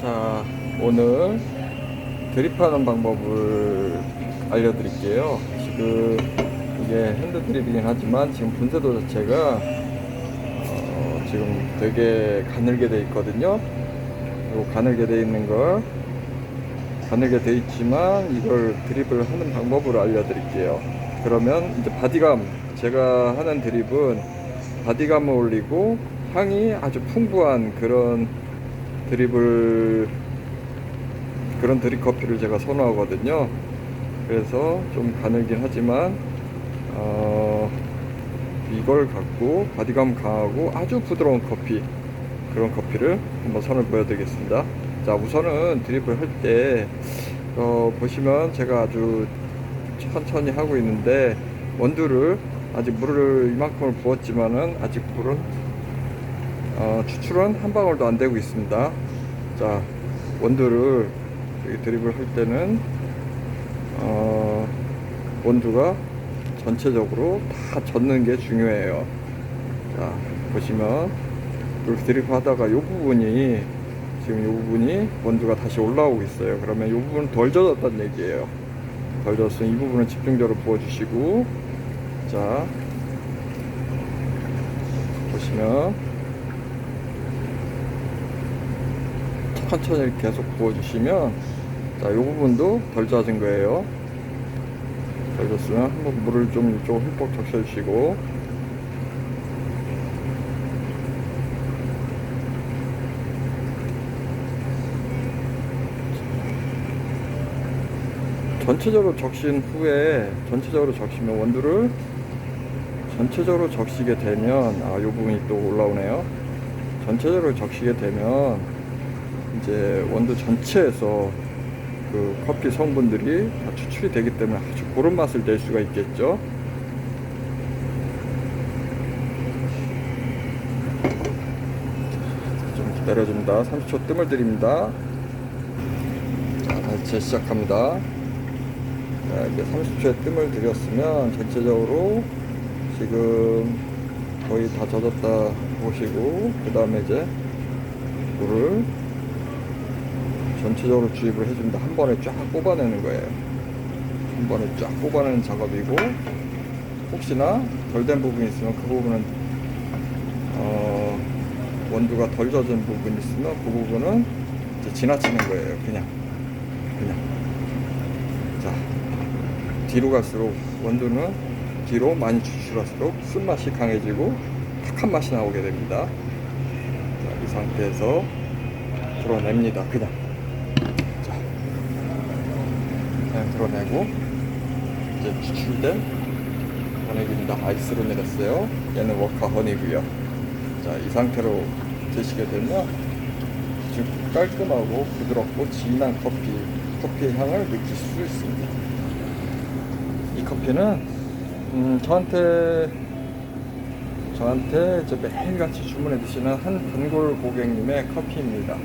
자, 오늘 드립하는 방법을 알려드릴게요. 지금 이게 핸드 드립이긴 하지만 지금 분쇄도 자체가 어, 지금 되게 가늘게 돼 있거든요. 요 가늘게 돼 있는 걸 가늘게 돼 있지만 이걸 드립을 하는 방법을 알려드릴게요. 그러면 이제 바디감 제가 하는 드립은 바디감을 올리고 향이 아주 풍부한 그런 드립을 그런 드립 커피를 제가 선호하거든요. 그래서 좀 가늘긴 하지만 어, 이걸 갖고 바디감 강하고 아주 부드러운 커피 그런 커피를 한번 선을 보여드리겠습니다. 자 우선은 드립을 할때 어, 보시면 제가 아주 천천히 하고 있는데 원두를 아직 물을 이만큼을 부었지만은 아직 물은 어, 추출은 한 방울도 안 되고 있습니다. 자, 원두를 여기 드립을 할 때는 어, 원두가 전체적으로 다 젖는 게 중요해요. 자, 보시면 이렇게 드립 하다가 이 부분이 지금 이 부분이 원두가 다시 올라오고 있어요. 그러면 이 부분은 덜 젖었다는 얘기예요. 덜 젖으면 이 부분은 집중적으로 부어주시고 자 보시면 천천히 계속 부어주시면 자, 이 부분도 덜 젖은 거예요. 덜 젖으면 한번 물을 좀 이쪽 흠뻑 적셔주시고 전체적으로 적신 후에 전체적으로 적시면 원두를 전체적으로 적시게 되면 아, 이 부분이 또 올라오네요. 전체적으로 적시게 되면 이제 원두 전체에서 그 커피 성분들이 다 추출이 되기 때문에 아주 고른 맛을 낼 수가 있겠죠. 좀 기다려줍니다. 30초 뜸을 들입니다. 자, 다시 재시작합니다. 자, 이제 30초의 뜸을 들였으면 전체적으로 지금 거의 다 젖었다 보시고 그 다음에 이제 물을 전체적으로 주입을 해줍니다. 한 번에 쫙 뽑아내는 거예요. 한 번에 쫙 뽑아내는 작업이고 혹시나 덜 된 부분이 있으면 그 부분은 어, 원두가 덜 젖은 부분이 있으면 그 부분은 이제 지나치는 거예요. 그냥 그냥 자 뒤로 갈수록 원두는 뒤로 많이 추출할수록 쓴맛이 강해지고 탁한 맛이 나오게 됩니다. 자, 이 상태에서 불어냅니다. 그냥. 자, 그냥 불어내고 이제 추출된 허니입니다. 아이스로 내렸어요. 얘는 워카 허니고요. 자, 이 상태로 드시게 되면 아주 깔끔하고 부드럽고 진한 커피, 커피의 향을 느낄 수 있습니다. 이 커피는 음, 저한테 저한테 매일같이 주문해 드시는 한 단골 고객님의 커피입니다.